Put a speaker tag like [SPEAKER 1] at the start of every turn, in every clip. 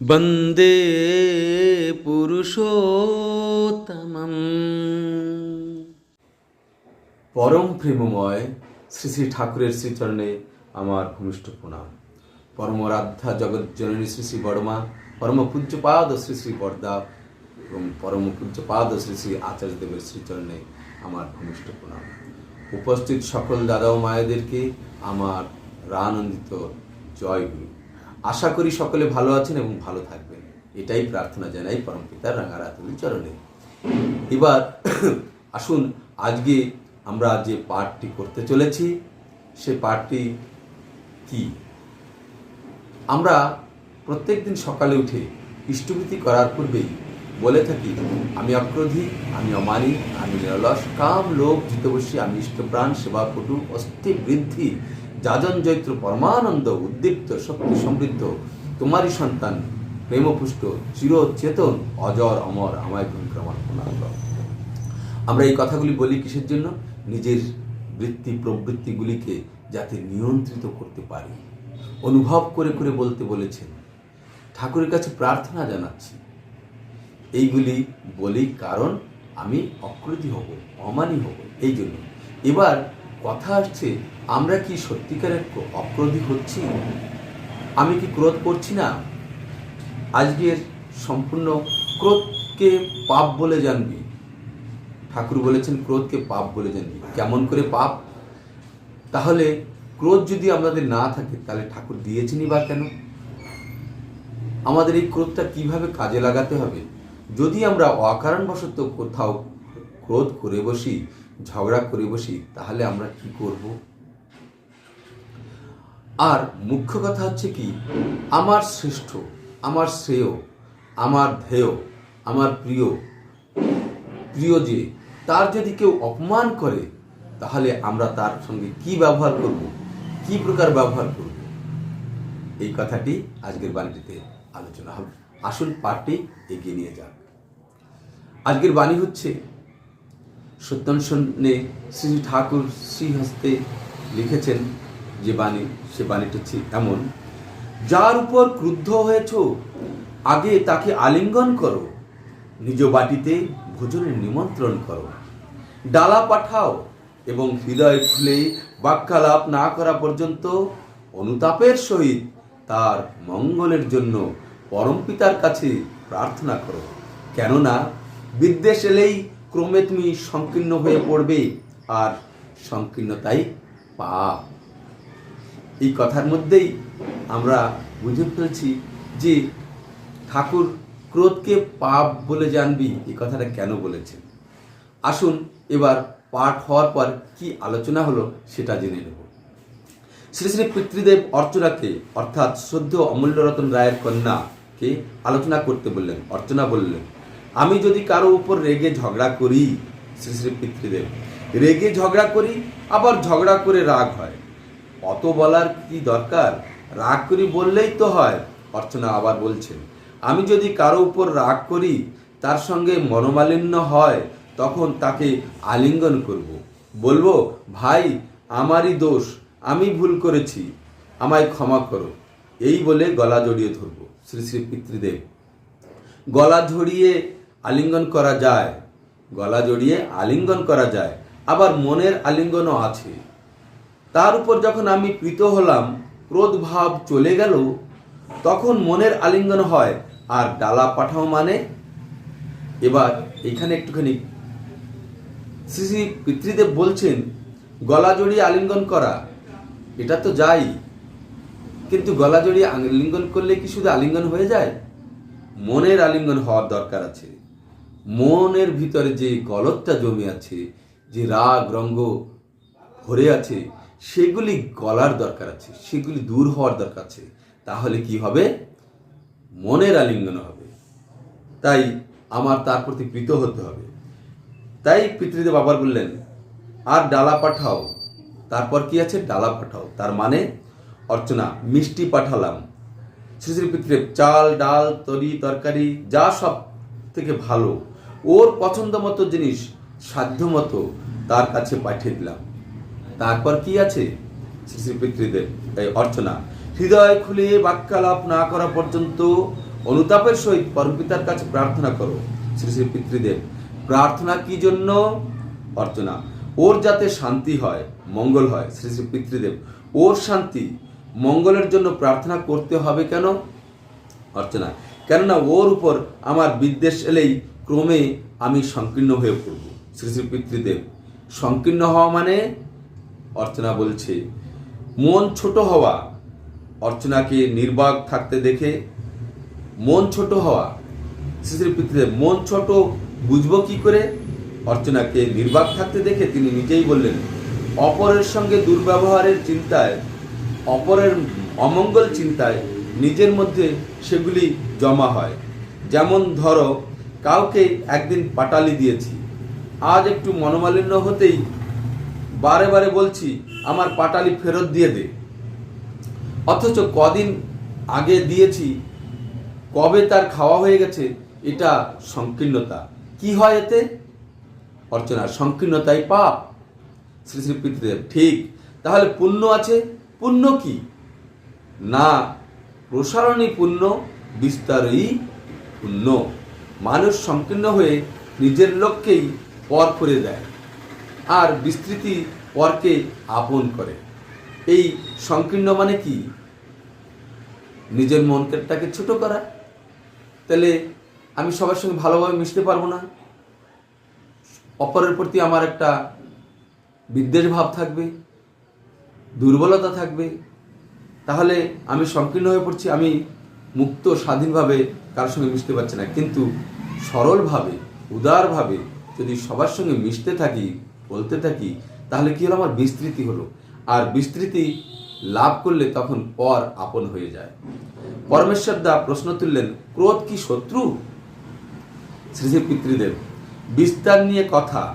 [SPEAKER 1] বন্দে পুরুষোত্তমম। পরম প্রেমময় শ্রী শ্রী ঠাকুরের শ্রীচরণে আমার ভূমিষ্ঠ প্রণাম। পরমরাধ্যা জগৎ জননী শ্রী শ্রী বর্মা পরম পূজ্যপাদ শ্রী শ্রী বরদা এবং পরম পূজ্যপাদ শ্রী শ্রী আচার্যদেবের শ্রীচরণে আমার ভূমিষ্ঠ প্রণাম। উপস্থিত সকল দাদা ও মায়েদেরকে আমার রানন্দিত জয়গুরু। আশা করি সকলে ভালো আছেন এবং ভালো থাকবেন। এটাই প্রার্থনা জানাই পরম পিতার রাঙারাতুলি চরণে। এবার আসুন, আজকে আমরা যে পাঠটি করতে চলেছি, সে পাঠটি কি? আমরা প্রত্যেকদিন সকালে উঠে ইষ্টভীতি করার পূর্বেই বলে থাকি, আমি অক্রোধী, আমি অমানি, আমি নিরলস, কাম লোভ জিতবসী আমি ইষ্টপ্রাণ সেবা পটু অস্থি বৃদ্ধি যাজন জৈত্র পরমানন্দ, উদ্দীপ্ত, শক্তি সমৃদ্ধ, তোমারই সন্তান, প্রেমপুষ্ট, চিরচেতন, অজর, অমর, আমায় গ্রহণ প্রণাম আমরা এই কথাগুলি বলি কিসের জন্য? নিজের বৃত্তি প্রবৃত্তিগুলিকে যাতে নিয়ন্ত্রিত করতে পারি। অনুভব করে করে বলতে বলেছেন। ঠাকুরের কাছে প্রার্থনা জানাচ্ছি। এইগুলি বলি কারণ আমি অকৃতি হব, অমানি হব। এই জন্য এবার কথা আসছে, আমরা কি সত্যিকারের অক্রোধী হচ্ছি? আমি কি ক্রোধ করছি না? আজকের সম্পূর্ণ ক্রোধকে পাপ বলে জানবি। ঠাকুর বলেছেন, ক্রোধকে পাপ বলে জানবি। কেমন করে পাপ? তাহলে ক্রোধ যদি আমাদের না থাকে, তাহলে ঠাকুর দিয়েছেনই বা কেন? আমাদের এই ক্রোধটা কীভাবে কাজে লাগাতে হবে? যদি আমরা অকারণবশত কোথাও ক্রোধ করে বসি ঝগড়া করে বসি, তাহলে আমরা কি করব? আর মুখ্য কথা হচ্ছে কি, আমার শ্রেষ্ঠ আমার শ্রেয়, আমার ধ্যেয়, আমার প্রিয় প্রিয় যে, তার যদি কেউ অপমান করে, তাহলে আমরা তার সঙ্গে কি ব্যবহার করব? কি প্রকার ব্যবহার করব? এই কথাটি আজকের বাণীটিতে আলোচনা হবে। আসল পাঠটি এগিয়ে নিয়ে যাক। আজকের বাণী হচ্ছে সত্যানুসন্নে শ্রী ঠাকুর শ্রীহস্তে লিখেছেন যে বাণী, সে বাণীটি হচ্ছে এমন, যার উপর ক্রুদ্ধ হয়েছ, আগে তাকে আলিঙ্গন করো, নিজ বাটিতে ভোজনের নিমন্ত্রণ করো। ডালা পাঠাও এবং হৃদয় খুলে বাক্যালাপ না করা পর্যন্ত অনুতাপের সহিত তার মঙ্গলের জন্য পরমপিতার কাছে প্রার্থনা করো। কেননা বিদ্বেষ এলেই ক্রমে তুমি সংকীর্ণ হয়ে পড়বে আর সংকীর্ণতাই পাপ। এই কথার মধ্যেই আমরা বুঝে ফেলছি যে ঠাকুর ক্রোধকে পাপ বলে জানবি, এই কথাটা কেন বলেছেন? আসুন এবার পাঠ হওয়ার পর কি আলোচনা হলো সেটা জেনে নেব। শ্রী শ্রী পিতৃদেব অর্চনাকে, অর্থাৎ শ্রদ্ধ অমূল্যরতন রায়ের কন্যাকে আলোচনা করতে বললেন, অর্চনা বললেন আমি যদি কারও উপর রেগে ঝগড়া করি, শ্রী শ্রী পিতৃদেব, রেগে ঝগড়া করি, আবার ঝগড়া করে রাগ হয়। অত বলার কি দরকার? রাগ করি বললেই তো হয়, অর্চনা আবার বলছেন। আমি যদি কারও উপর রাগ করি, তার সঙ্গে মনোমালিন্য হয়, তখন তাকে আলিঙ্গন করব। বলব, ভাই, আমারই দোষ, আমি ভুল করেছি, আমায় ক্ষমা করো। এই বলে গলা জড়িয়ে ধরবো, শ্রী শ্রী পিতৃদেব। গলা জড়িয়ে আলিঙ্গন করা যায়, গলা জড়িয়ে আলিঙ্গন করা যায়, আবার মনের আলিঙ্গনও আছে। তার উপর যখন আমি প্রীত হলাম, ক্রোধ ভাব চলে গেল, তখন মনের আলিঙ্গন হয়, আর ডালা পাঠাও মানে? এবার এখানে একটুখানি শ্রী শ্রী পিতৃদেব বলছেন, গলা জড়িয়ে আলিঙ্গন করা, এটা তো যাই, কিন্তু গলা জড়িয়ে আলিঙ্গন করলে কি শুধু আলিঙ্গন হয়ে যায়? মনের আলিঙ্গন হওয়ার দরকার আছে। মনের ভিতরে যে গলতটা জমে আছে, যে রাগ, রঙ্গ ভরে আছে, সেগুলি গলার দরকার আছে, সেগুলি দূর হওয়ার দরকার আছে। তাহলে কি হবে? মনের আলিঙ্গন হবে। তাই আমার তার প্রতি প্রীত হতে হবে। তাই পিতৃদেব আবার বললেন, আর ডালা পাঠাও। তারপর কি আছে? ডালা পাঠাও। তার মানে অর্চনা, মিষ্টি পাঠালাম। শ্রী শ্রী পিতৃদেব, চাল, ডাল, তরি, তরকারি, যা সব থেকে ভালো। ওর পছন্দ মতো জিনিস সাধ্য মতো তার কাছে পাঠিয়ে দিলাম। তারপর কি আছে? শ্রী শ্রী পিতৃদেব, এই অর্চনা। হৃদয় খুলে বাক্যালাপ না করা পর্যন্ত অনুতাপের সহিত পরমপিতার কাছে প্রার্থনা করো, শ্রী শ্রী পিতৃদেব। প্রার্থনা কি জন্য? অর্চনা, ওর যাতে শান্তি হয়, মঙ্গল হয়, শ্রী শ্রী পিতৃদেব। ওর শান্তি, মঙ্গলের জন্য প্রার্থনা করতে হবে কেন? অর্চনা, কেননা ওর উপর আমার বিদ্বেষ এলেই ক্রমে আমি সংকীর্ণ হয়ে পড়ব। শ্রী শ্রী পিতৃদেব, সংকীর্ণ হওয়া মানে? অর্চনা বলছে, মন ছোট হওয়া, অর্চনাকে নির্বাক থাকতে দেখে মন ছোট হওয়া। শ্রী শ্রী পিতৃদেব, মন ছোট বুঝব কি করে? অর্চনাকে নির্বাক থাকতে দেখে তিনি নিজেই বললেন, অপরের সঙ্গে দুর্ব্যবহারের চিন্তায়, অপরের অমঙ্গল চিন্তায় নিজের মধ্যে সেগুলি জমা হয়। যেমন ধরো কাউকে একদিন পাটালি দিয়েছি। আজ একটু মনোমালিন্য হতেই বারে বারে বলছি, আমার পাটালি ফেরত দিয়ে দে। অথচ কদিন আগে দিয়েছি, কবে তার খাওয়া হয়ে গেছে, এটা সংকীর্ণতা। কি হয় এতে? অর্চনা সংকীর্ণতাই পাপ। শ্রী শ্রী পিতৃদেব, ঠিক, তাহলে পুণ্য আছে। পুণ্য কি? না প্রসারণই পুণ্য, বিস্তারই পুণ্য। মানুষ সংকীর্ণ হয়ে নিজের লক্ষ্যেই পর করে দেয় আর বিস্তৃতি পরকে আপন করে। এই সংকীর্ণ মানে কি? নিজের মনটাকে ছোট করা। তাহলে আমি সবার সঙ্গে ভালোভাবে মিশতে পারব না। অপরের প্রতি আমার একটা বিদ্বেষ ভাব থাকবে, দুর্বলতা থাকবে। তাহলে আমি সংকীর্ণ হয়ে পড়ছি, আমি মুক্ত, স্বাধীনভাবে কারোর সঙ্গে মিশতে পারছে না। কিন্তু সরলভাবে, উদারভাবে যদি সবার সঙ্গে মিশতে থাকি, বলতে থাকি, তাহলে কি হলো? আমার বিস্তৃতি হলো। আর বিস্তৃতি লাভ করলে তখন পর আপন হয়ে যায়। পরমেশ্বর দা প্রশ্ন তুললেন, ক্রোধ কি শত্রু? শ্রী শ্রী পিতৃদেব, বিস্তার নিয়ে কথা।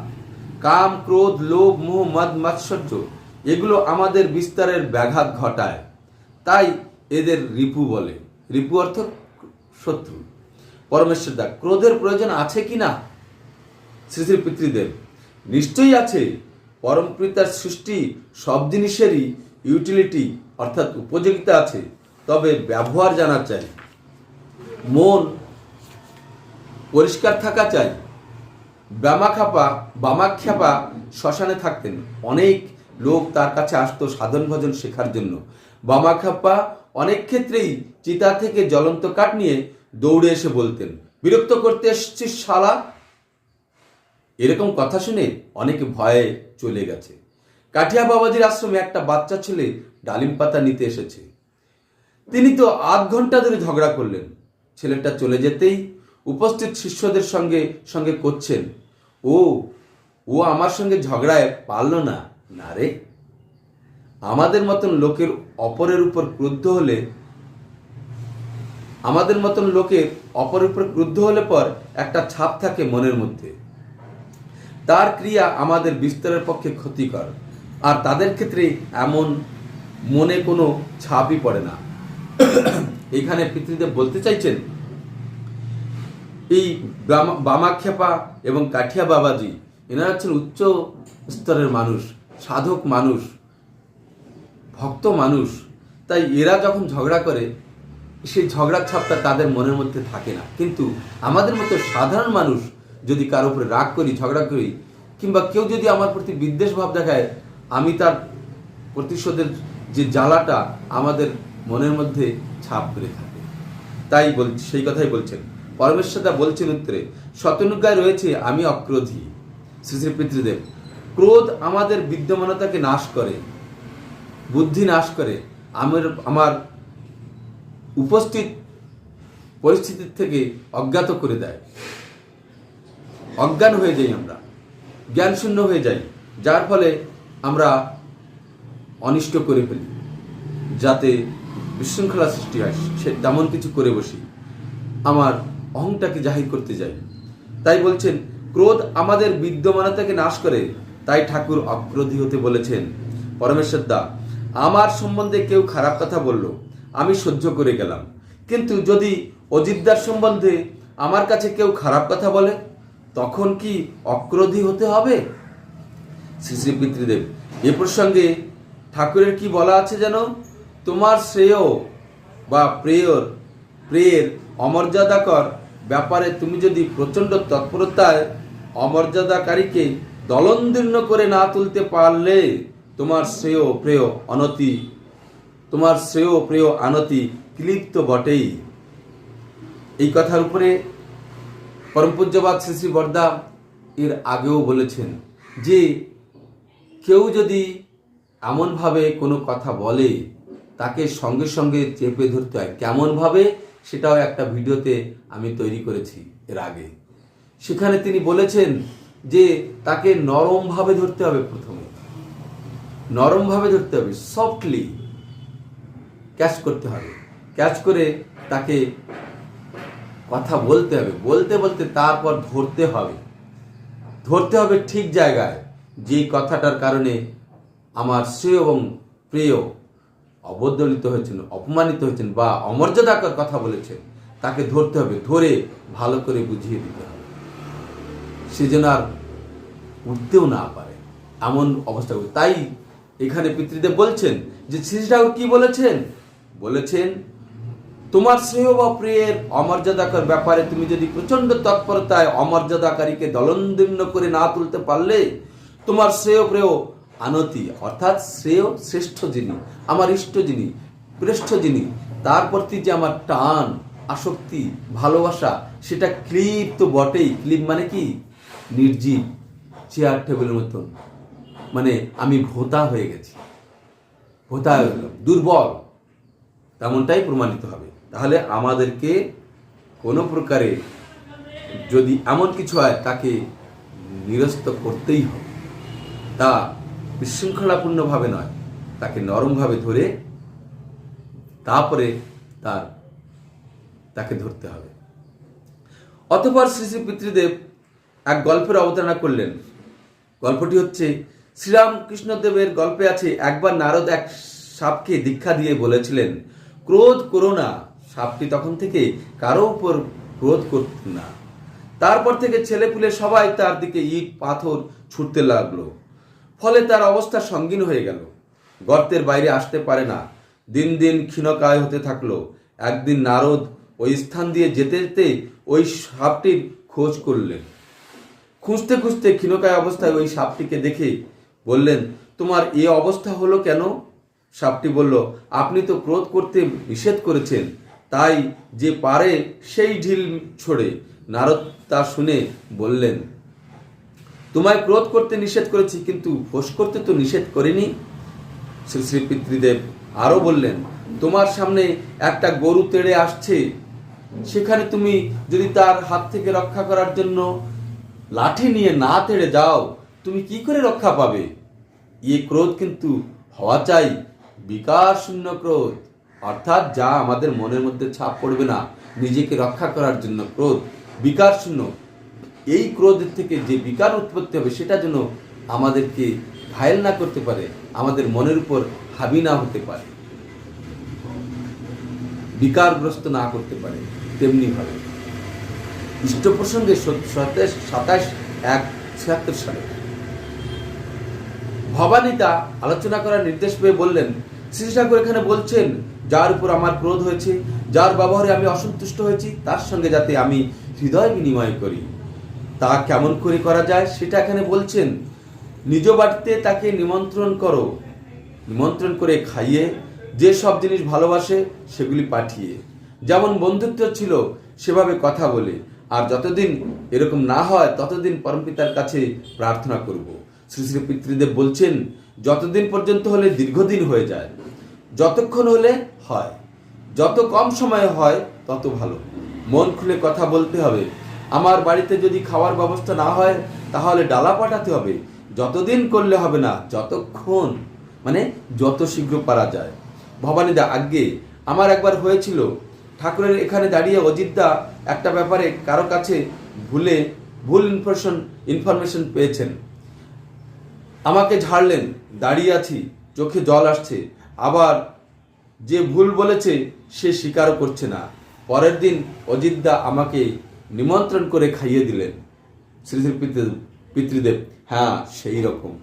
[SPEAKER 1] কাম, ক্রোধ, লোভ, মোহ, মদ, মাৎসর্য, এগুলো আমাদের বিস্তারের ব্যাঘাত ঘটায়। তাই এদের রিপু বলে। রিপু অর্থ শত্রু। পরমেশ্বর দা, ক্রোধের প্রয়োজন আছে কি না? শ্রী শ্রী পিতৃদেব, নিশ্চয়ই আছে। পরম পিতার সৃষ্টি সব জিনিসেরই ইউটিলিটি অর্থাৎ উপযোগিতা আছে। তবে ব্যবহার জানা চাই। মন পরিষ্কার থাকা চাই। বামাখাপা বামাখ্যাপা শ্মশানে থাকতেন। অনেক লোক তার কাছে আসতো সাধন ভজন শেখার জন্য। বামাখাপ্পা অনেক ক্ষেত্রেই চিতা থেকে জ্বলন্ত কাঠ নিয়ে দৌড়ে এসে বলতেন, বিরক্ত করতে এসছিস শালা? এরকম কথা শুনে অনেকে ভয়ে চলে গেছে। কাঠিয়া বাবাজির আশ্রমে একটা বাচ্চা ছেলে ডালিম পাতা নিতে এসেছে। তিনি তো আধ ঘণ্টা ধরে ঝগড়া করলেন। ছেলেটা চলে যেতেই উপস্থিত শিষ্যদের সঙ্গে সঙ্গে করছেন, ও ও আমার সঙ্গে ঝগড়ায় পারল না। না রে আমাদের মতন লোকের অপরের উপর ক্রুদ্ধ হলে, আমাদের মতন লোকের অপরের উপর ক্রুদ্ধ হলে পর একটা ছাপ থাকে মনের মধ্যে। তার ক্রিয়া আমাদের বিস্তারের পক্ষে ক্ষতিকর। আর তাদের ক্ষেত্রে এমন মনে কোনো ছাপই পড়ে না। এখানে পিতৃদেব বলতে চাইছেন, এই বামা- বামাখ্যাপা এবং কাঠিয়া বাবাজি, এনারা হচ্ছেন উচ্চ স্তরের মানুষ, সাধক মানুষ। ভক্ত মানুষ, তাই এরা যখন ঝগড়া করে, সেই ঝগড়ার ছাপটা তাদের মনের মধ্যে থাকে না। কিন্তু আমাদের মতো সাধারণ মানুষ যদি কারও উপরে রাগ করি, ঝগড়া করি, কিংবা কেউ যদি আমার প্রতি বিদ্বেষ ভাব দেখায়, আমি তার প্রতিশোধের যে জ্বালাটা আমাদের মনের মধ্যে ছাপ করে থাকে। তাই বল, সেই কথাই বলছেন। পরমেশ্বরদা বলছেন উত্তরে শতনুজ্ঞায় রয়েছে, আমি অক্রোধী। শ্রী শ্রী পিতৃদেব, ক্রোধ আমাদের বিদ্যমানতাকে নাশ করে। বুদ্ধি নাশ করে আমার আমার উপস্থিত পরিস্থিতির থেকে অজ্ঞাত করে দেয়। অজ্ঞান হয়ে যাই আমরা জ্ঞান শূন্য হয়ে যাই, যার ফলে আমরা অনিষ্ট করে ফেলি, যাতে বিশৃঙ্খলা সৃষ্টি হয়, সে তেমন কিছু করে বসি, আমার অহংটাকে জাহির করতে যাই। তাই বলছেন, ক্রোধ আমাদের বিদ্যমানতাকে নাশ করে, তাই ঠাকুর অক্রোধী হতে বলেছেন। পরমেশ্বর দা আমার সম্বন্ধে কেউ খারাপ কথা বলল, আমি সহ্য করে গেলাম। কিন্তু যদি অজিতদার সম্বন্ধে আমার কাছে কেউ খারাপ কথা বলে, তখন কি অক্রোধী হতে হবে? শ্রী শ্রী পিতৃদেব, এ প্রসঙ্গে ঠাকুরের কি বলা আছে যেন? তোমার শ্রেয় বা প্রেয়র, প্রেয়ের অমর্যাদাকর ব্যাপারে তুমি যদি প্রচণ্ড তৎপরতায় অমর্যাদাকারীকে দলনদীর্ণ করে না তুলতে পারলে তোমার শ্রেয় প্রেয় অনতি, তোমার শ্রেয় প্রেয় আনতি ক্লিপ্ত বটেই। এই কথার উপরে পরম পূজ্যবাদ শ্রী শ্রী বর্দা এর আগেও বলেছেন যে, কেউ যদি এমনভাবে কোনো কথা বলে, তাকে সঙ্গে সঙ্গে চেপে ধরতে হয়। কেমনভাবে? সেটাও একটা ভিডিওতে আমি তৈরি করেছি এর আগে। সেখানে তিনি বলেছেন যে, তাকে নরমভাবে ধরতে হবে প্রথমে। নরমভাবে ধরতে হবে সফটলি ক্যাচ করতে হবে। ক্যাচ করে তাকে কথা বলতে হবে, বলতে বলতে তারপর ধরতে হবে। ধরতে হবে ঠিক জায়গায় যে কথাটার কারণে আমার শ্রেয় এবং প্রিয় অবদলিত হয়েছেন, অপমানিত হয়েছেন বা অমর্যাদাকর কথা বলেছেন, তাকে ধরতে হবে, ধরে ভালো করে বুঝিয়ে দিতে হবে। সে যেন আর উঠতেও না পারে, এমন অবস্থা। তাই এখানে পিতৃদেব বলছেন যে, শ্রী ঠাকুর কি বলেছেন? বলেছেন, তোমার শ্রেয় বা প্রিয়ের অমর্যাদাকর ব্যাপারে তুমি যদি প্রচণ্ড তৎপরতায় অমর্যাদাকারীকে দলনদীর্ণ করে না তুলতে পারলে, তোমার শ্রেয় প্রেয় আনতি অর্থাৎ শ্রেয় শ্রেষ্ঠ যিনি, আমার ইষ্ট যিনি শ্রেষ্ঠ যিনি, তার প্রতি যে আমার টান, আসক্তি, ভালোবাসা, সেটা ক্লিপ তো বটেই, ক্লিপ মানে কি? নির্জীব, চেয়ার, টেবিলের মতন। মানে আমি ভোতা হয়ে গেছি। ভোতা দুর্বল, তেমনটাই প্রমাণিত হবে। তাহলে আমাদেরকে কোনো প্রকারে যদি এমন কিছু হয়, তাকে নিরস্ত করতেই হবে। তা বিশৃঙ্খলাপূর্ণভাবে নয়, তাকে নরমভাবে ধরে তারপরে তার, তাকে ধরতে হবে। অতপর শ্রী শ্রী পিতৃদেব এক গল্পের অবতারণা করলেন। গল্পটি হচ্ছে শ্রীরামকৃষ্ণদেবের গল্পে আছে, একবার নারদ এক সাপকে দীক্ষা দিয়ে বলেছিলেন, ক্রোধ করো না, সাপটি তখন থেকে কারও উপর ক্রোধ করত না। তারপর থেকে ছেলেপুলে সবাই তার দিকে ইট, পাথর ছুটতে লাগল। ফলে তার অবস্থা সঙ্গীন হয়ে গেল। গর্তের বাইরে আসতে পারে না। দিন দিন ক্ষীণকায় হতে থাকল। একদিন নারদ ওই স্থান দিয়ে যেতে যেতে ওই সাপটির খোঁজ করলেন। খুঁজতে খুঁজতে ক্ষীণকায় অবস্থায় ওই সাপটিকে দেখে বললেন, তোমার এ অবস্থা হলো কেন? সাপটি বলল, আপনি তো ক্রোধ করতে নিষেধ করেছেন, তাই যে পারে সেই ঢিল ছড়ে। নারদ তা শুনে বললেন, তোমায় ক্রোধ করতে নিষেধ করেছি, কিন্তু ফোস করতে তো নিষেধ করিনি? শ্রী শ্রী পিতৃদেব আরও বললেন, তোমার সামনে একটা গরু তেড়ে আসছে, সেখানে তুমি যদি তার হাত থেকে রক্ষা করার জন্য লাঠি নিয়ে না তেড়ে যাও তুমি কি করে রক্ষা পাবে? ইয়ে ক্রোধ কিন্তু হওয়া চাই। বিকার শূন্য ক্রোধ। অর্থাৎ যা আমাদের মনের মধ্যে ছাপ পড়বে না, নিজেকে রক্ষা করার জন্য ক্রোধ। বিকার শূন্য। এই ক্রোধের থেকে যে বিকার উৎপত্তি হবে, সেটা যেন আমাদেরকে ঘায়েল না করতে পারে, আমাদের মনের উপর হাবি না হতে পারে। বিকারগ্রস্ত না করতে পারে, তেমনি ভাবে। ইষ্ট প্রসঙ্গে সাতাশ এক ছিয়াত্তর সালে ভবানীতা আলোচনা করার নির্দেশ পেয়ে বললেন, শ্রী ঠাকুর এখানে বলছেন, যার উপর আমার ক্রোধ হয়েছে, যার ব্যবহারে আমি অসন্তুষ্ট হয়েছি, তার সঙ্গে যাতে আমি হৃদয় বিনিময় করি। তা কেমন করে করা যায় সেটা এখানে বলছেন, নিজ বাড়িতে তাকে নিমন্ত্রণ করো। নিমন্ত্রণ করে খাইয়ে যে সব জিনিস ভালোবাসে, সেগুলি পাঠিয়ে। যেমন বন্ধুত্ব ছিল, সেভাবে কথা বলে। আর যতদিন এরকম না হয়, ততদিন পরমপিতার কাছে প্রার্থনা করব। শ্রী শ্রী পিতৃদেব বলছেন, যতদিন পর্যন্ত হলে দীর্ঘদিন হয়ে যায়, যতক্ষণ হলে হয়। যত কম সময়ে হয়, তত ভালো। মন খুলে কথা বলতে হবে। আমার বাড়িতে যদি খাওয়ার ব্যবস্থা না হয়, তাহলে ডালা পাঠাতে হবে। যতদিন করলে হবে না, যতক্ষণ মানে যত শীঘ্র পারা যায়। ভবানীদা আগে আমার একবার হয়েছিল। ঠাকুরের এখানে দাঁড়িয়ে অজিতদা একটা ব্যাপারে কারও কাছে ভুলে ভুল ইনফরমেশন ইনফরমেশন পেয়েছেন। আমাকে ঝাড়লেন, দাঁড়িয়ে আছি, চোখে জল আসছে। আবার যে ভুল বলেছে, সে স্বীকারও করছে না। পরের দিন অজিতদা আমাকে নিমন্ত্রণ করে খাইয়ে দিলেন। শ্রী শ্রী পিতৃ- পিতৃদেব হ্যাঁ সেই রকম।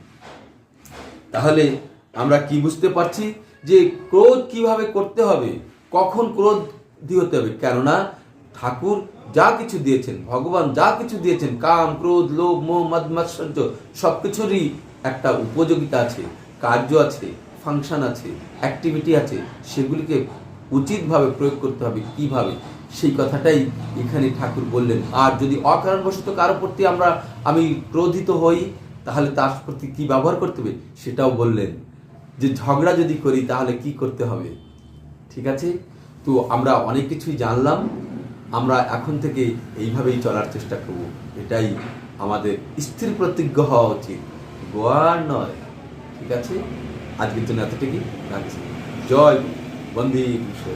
[SPEAKER 1] তাহলে আমরা কি বুঝতে পারছি যে ক্রোধ কীভাবে করতে হবে? কখন ক্রোধ বুদ্ধি হতে হবে? কেননা ঠাকুর যা কিছু দিয়েছেন, ভগবান যা কিছু দিয়েছেন, কাম, ক্রোধ, লোভ, মোহ, মদ, মাৎসর্য সব কিছুরই একটা উপযোগিতা আছে, কার্য আছে ফাংশন আছে অ্যাক্টিভিটি আছে, সেগুলিকে উচিতভাবে প্রয়োগ করতে হবে কীভাবে? সেই কথাটাই এখানে ঠাকুর বললেন। আর যদি অকারণবশত কারও প্রতি আমরা, আমি ক্রোধিত হই, তাহলে তার প্রতি কি ব্যবহার করতে হবে? সেটাও বললেন। যে ঝগড়া যদি করি, তাহলে কি করতে হবে? ঠিক আছে? তো আমরা অনেক কিছুই জানলাম। আমরা এখন থেকে এইভাবেই চলার চেষ্টা করব। এটাই আমাদের স্থির প্রতিজ্ঞ হওয়া উচিত। গোয়ার নয়। ঠিক আছে? আজকের জন্য এতটুকুই রাখছি জয় বন্দী কৃষ্ণ